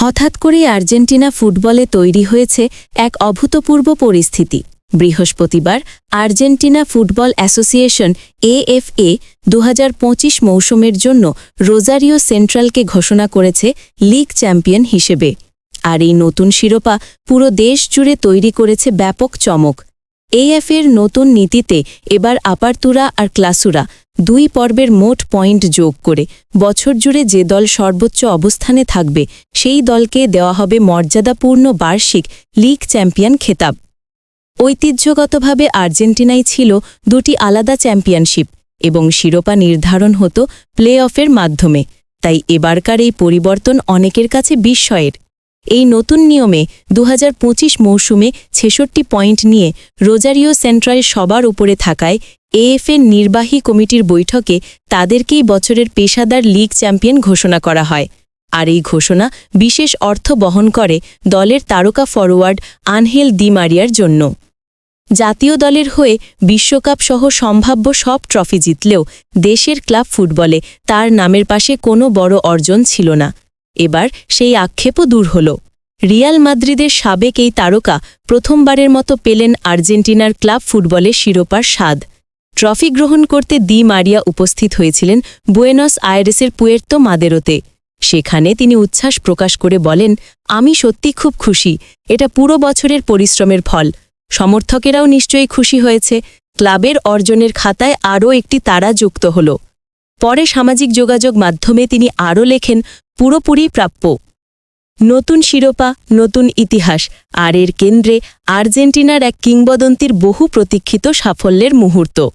হঠাৎ করেই আর্জেন্টিনা ফুটবলে তৈরি হয়েছে এক অভূতপূর্ব পরিস্থিতি। বৃহস্পতিবার আর্জেন্টিনা ফুটবল অ্যাসোসিয়েশন এএফএ দু মৌসুমের জন্য রোজারিও সেন্ট্রালকে ঘোষণা করেছে লিগ চ্যাম্পিয়ন হিসেবে। আর এই নতুন শিরোপা পুরো দেশ জুড়ে তৈরি করেছে ব্যাপক চমক। এএফের নতুন নীতিতে এবার আপারতুরা আর ক্লাসুরা দুই পর্বের মোট পয়েন্ট যোগ করে বছর জুড়ে যে দল সর্বোচ্চ অবস্থানে থাকবে, সেই দলকে দেওয়া হবে মর্যাদাপূর্ণ বার্ষিক লিগ চ্যাম্পিয়ন খেতাব। ঐতিহ্যগতভাবে আর্জেন্টিনায় ছিল দুটি আলাদা চ্যাম্পিয়নশিপ এবং শিরোপা নির্ধারণ হতো প্লে অফের মাধ্যমে, তাই এবারকার এই পরিবর্তন অনেকের কাছে বিস্ময়ের। এই নতুন নিয়মে দু হাজার পঁচিশ মৌসুমে ছেষট্টি পয়েন্ট নিয়ে রোজারিও সেন্ট্রাল সবার উপরে থাকায় এএফএর নির্বাহী কমিটির বৈঠকে তাদেরকেই বছরের পেশাদার লীগ চ্যাম্পিয়ন ঘোষণা করা হয়। আর এই ঘোষণা বিশেষ অর্থ বহন করে দলের তারকা ফরোয়ার্ড আনহেল দি মারিয়ার জন্য। জাতীয় দলের হয়ে বিশ্বকাপ সহ সম্ভাব্য সব ট্রফি জিতলেও দেশের ক্লাব ফুটবলে তার নামের পাশে কোনো বড় অর্জন ছিল না। এবার সেই আক্ষেপও দূর হল। রিয়াল মাদ্রিদের সাবেক এই তারকা প্রথমবারের মতো পেলেন আর্জেন্টিনার ক্লাব ফুটবলে শিরোপার স্বাদ। ট্রফি গ্রহণ করতে দি মারিয়া উপস্থিত হয়েছিলেন বুয়েনস আয়ারেসের পুয়ের্তো মাদেরোতে। সেখানে তিনি উচ্ছ্বাস প্রকাশ করে বলেন, আমি সত্যি খুব খুশি। এটা পুরো বছরের পরিশ্রমের ফল। সমর্থকেরাও নিশ্চয়ই খুশি হয়েছে। ক্লাবের অর্জনের খাতায় আরও একটি তারা যুক্ত হল। পরে সামাজিক যোগাযোগ মাধ্যমে তিনি আরও লেখেন, পুরোপুরি প্রাপ্য। নতুন শিরোপা, নতুন ইতিহাস। আর এর কেন্দ্রে আর্জেন্টিনার এক কিংবদন্তির বহু প্রতীক্ষিত সাফল্যের মুহূর্ত।